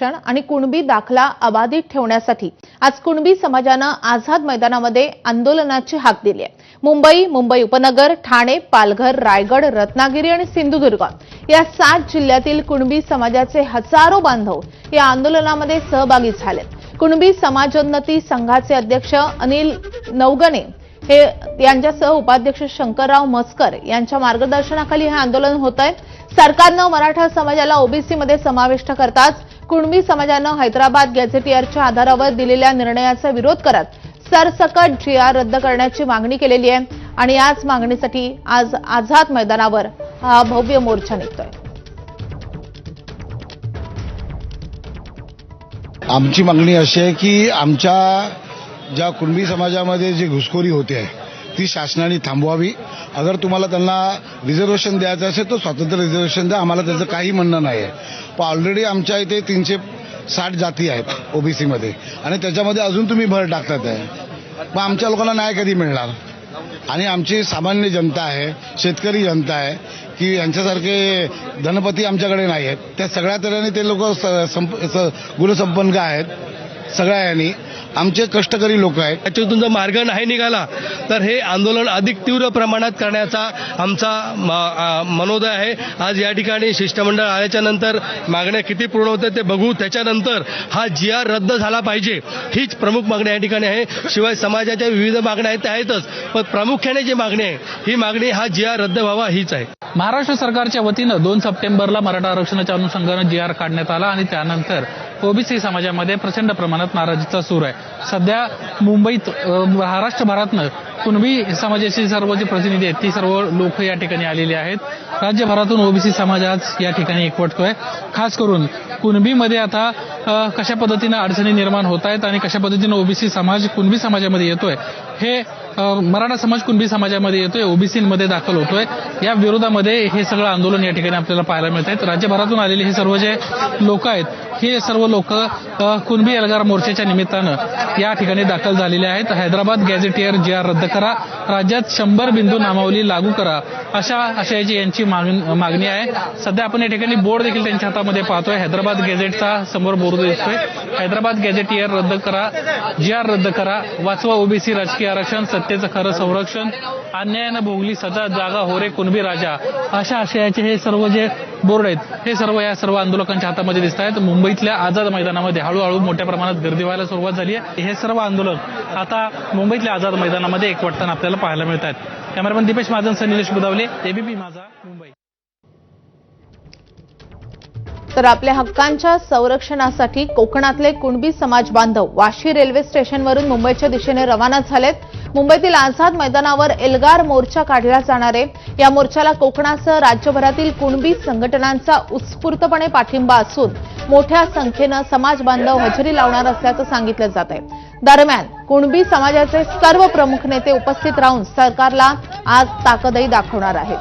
आरक्षण आणि कुणबी दाखला अबाधित ठेवण्यासाठी आज कुणबी समाजानं आझाद मैदानामध्ये आंदोलनाची हाक दिली आहे. मुंबई मुंबई उपनगर ठाणे पालघर रायगड रत्नागिरी आणि सिंधुदुर्ग या सात जिल्ह्यातील कुणबी समाजाचे हजारो बांधव या आंदोलनामध्ये सहभागी झालेत कुणबी समाजोन्नती संघाचे अध्यक्ष अनिल नवगणे हे यांच्यासह उपाध्यक्ष शंकरराव मस्कर यांच्या मार्गदर्शनाखाली हे आंदोलन होत आहे. सरकारनं मराठा समाजाला ओबीसीमध्ये समाविष्ट करताच कुणबी समाजानं हैदराबाद गॅझेटियरच्या आधारावर दिलेल्या निर्णयाचा विरोध करत सरसकट जीआर रद्द करण्याची मागणी केलेली आहे. आणि याच मागणीसाठी आज आझाद मैदानावर हा भव्य मोर्चा निघतोय. आमची मागणी अशी आहे की आमच्या ज्या कुणबी समाजामध्ये जी घुसखोरी होते आहे ती शासनाने थांबवावी. अगर तुम्हाला त्यांना रिझर्वेशन द्यायचं असेल तर स्वतंत्र रिझर्वेशन द्या. आम्हाला त्याचं काही म्हणणं नाही आहे पण ऑलरेडी आमच्या इथे तीनशे साठ जाती आहेत ओबीसीमध्ये आणि त्याच्यामध्ये अजून तुम्ही भर टाकतात आहे. मग आमच्या लोकांना न्याय कधी मिळणार? आणि आमची सामान्य जनता आहे शेतकरी जनता आहे की यांच्यासारखे धनपती आमच्याकडे नाही आहेत त्या सगळ्या तऱ्हेने ते लोक गुणसंपन्न आहेत सगळ्या यांनी आमचे कष्टकरी लोक आहेत. त्याच्यातून जर मार्ग नाही निघाला तर हे आंदोलन अधिक तीव्र प्रमाणात करण्याचा आमचा मनोदय आहे. आज या ठिकाणी शिष्टमंडळ आल्याच्यानंतर मागण्या किती पूर्ण होतात ते बघू. त्याच्यानंतर हा जी आर रद्द झाला पाहिजे हीच प्रमुख मागणी या ठिकाणी आहे. शिवाय समाजाच्या विविध मागण्या आहेत त्या आहेतच. पण प्रामुख्याने जी मागणी आहे ही मागणी हा जी आर रद्द व्हावा हीच आहे. महाराष्ट्र सरकारच्या वतीनं दोन सप्टेंबरला मराठा आरक्षणाच्या अनुषंगानं जी आर काढण्यात आला आणि त्यानंतर ओबीसी समाजामध्ये प्रचंड प्रमाणात नाराजीचा सूर आहे. सध्या मुंबईत महाराष्ट्रभरातनं कुणबी समाजाची सर्व जे प्रतिनिधी आहेत ती सर्व लोक या ठिकाणी आलेली आहेत. राज्यभरातून ओबीसी समाज आज या ठिकाणी एकवटतोय. खास करून कुणबीमध्ये आता कशा पद्धतीनं अडचणी निर्माण होत आहेत आणि कशा पद्धतीनं ओबीसी समाज कुणबी समाजामध्ये येतोय हे मराठा समाज कुणबी समाजामध्ये येतोय ओबीसीमध्ये दाखल होतोय. या विरोधामध्ये हे सगळं आंदोलन या ठिकाणी आपल्याला पाहायला मिळत आहेत राज्यभरातून आलेले हे सर्व जे लोक आहेत हे सर्व लोक कुणबी एल्गार मोर्चाच्या निमित्तानं या ठिकाणी दाखल झालेले आहेत. हैदराबाद गॅझेटियर जी आर रद्द करा राज्यात शंभर बिंदू नामावली लागू करा अशा आशयाची यांची मागणी आहे. सध्या आपण या ठिकाणी बोर्ड देखील त्यांच्या हातामध्ये पाहतोय. हैदराबाद गॅझेटचा समोर बोर्ड दिसतोय. हैदराबाद गॅझेटियर रद्द करा जी आर रद्द करा वाचवा ओबीसी राजकीय आरक्षण सत्तेचं खरं संरक्षण अन्यायानं भोगली सदा जागा होरे कुणबी राजा अशा आशयाचे हे सर्व जे बोर्ड आहेत हे सर्व या सर्व आंदोलकांच्या हातामध्ये दिसत आहेत मुंबईतल्या आझाद मैदानामध्ये हळूहळू मोठ्या प्रमाणात गर्दी व्हायला सुरुवात झाली आहे. हे सर्व आंदोलन आता मुंबईतल्या आझाद मैदानामध्ये एकवटताना आपल्याला पाहायला मिळत आहेत कॅमेरामन दीपेश महाजनसह निलेश बुदावले एबीपी माझा मुंबई. तर आपल्या हक्कांच्या संरक्षणासाठी कोकणातले कुणबी समाज बांधव वाशी रेल्वे स्टेशनवरून मुंबईच्या दिशेने रवाना झालेत. मुंबईतील आझाद मैदानावर एल्गार मोर्चा काढला जाणार आहे. या मोर्चाला कोकणासह राज्यभरातील कुणबी संघटनांचा उत्स्फूर्तपणे पाठिंबा असून मोठ्या संख्येनं समाज बांधव हजेरी लावणार असल्याचं सांगितलं जात आहे. दरम्यान कुणबी समाजाचे सर्व प्रमुख नेते उपस्थित राहून सरकारला आज ताकदही दाखवणार आहेत.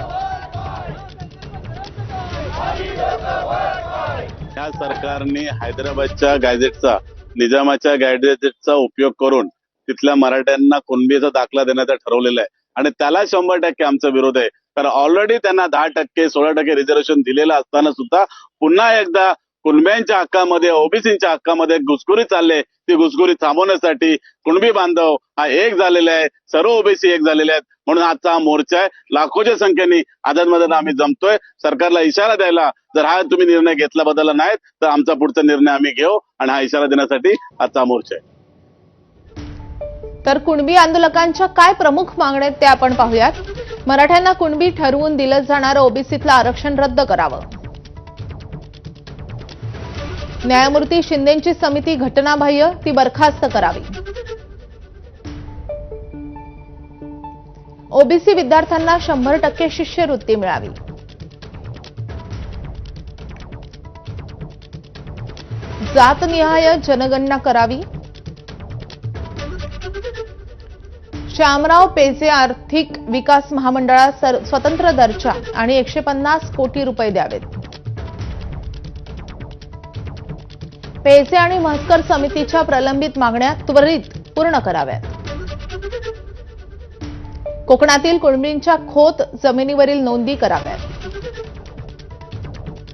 या सरकारने हैदराबादच्या गॅझेटचा निजामाच्या गॅझेटचा उपयोग करून तिथल्या मराठ्यांना कुणबीचा दाखला देण्याचा ठरवलेलं आहे. आणि त्याला शंभर टक्के आमचा विरोध आहे. कारण ऑलरेडी त्यांना दहा टक्के सोळा टक्के रिझर्वेशन दिलेलं असताना सुद्धा पुन्हा एकदा कुणब्यांच्या हक्कामध्ये ओबीसीच्या हक्कामध्ये घुसखोरी चालले ती घुसखोरी थांबवण्यासाठी कुणबी बांधव हा एक झालेला आहे. सर्व ओबीसी एक झालेले आहेत. म्हणून आजचा हा मोर्चा आहे. लाखोच्या संख्येने आझादमध्ये आम्ही जमतोय. सरकारला इशारा द्यायला जर हा तुम्ही निर्णय घेतला बदलला नाही तर आमचा पुढचा निर्णय आम्ही घेऊ आणि हा इशारा देण्यासाठी आजचा मोर्चा आहे. तर कुणबी आंदोलकांच्या काय प्रमुख मागण्या आहेत ते आपण पाहूयात. मराठ्यांना कुणबी ठरवून दिलं जाणारं ओबीसीतलं आरक्षण रद्द करावं. न्यायमूर्ती शिंदेची समिती घटनाबाह्य ती बरखास्त करावी. ओबीसी विद्यार्थ्यांना शंभर टक्के शिष्यवृत्ती मिळावी. जातनिहाय जनगणना करावी. श्यामराव पेजे आर्थिक विकास महामंडळात सर- स्वतंत्र दर्जा आणि एकशे पन्नास कोटी रुपये द्यावेत. पेजे आणि म्हसकर समितीच्या प्रलंबित मागण्या त्वरित पूर्ण कराव्यात. कोकणातील कुणबींच्या खोत जमिनीवरील नोंदी कराव्यात.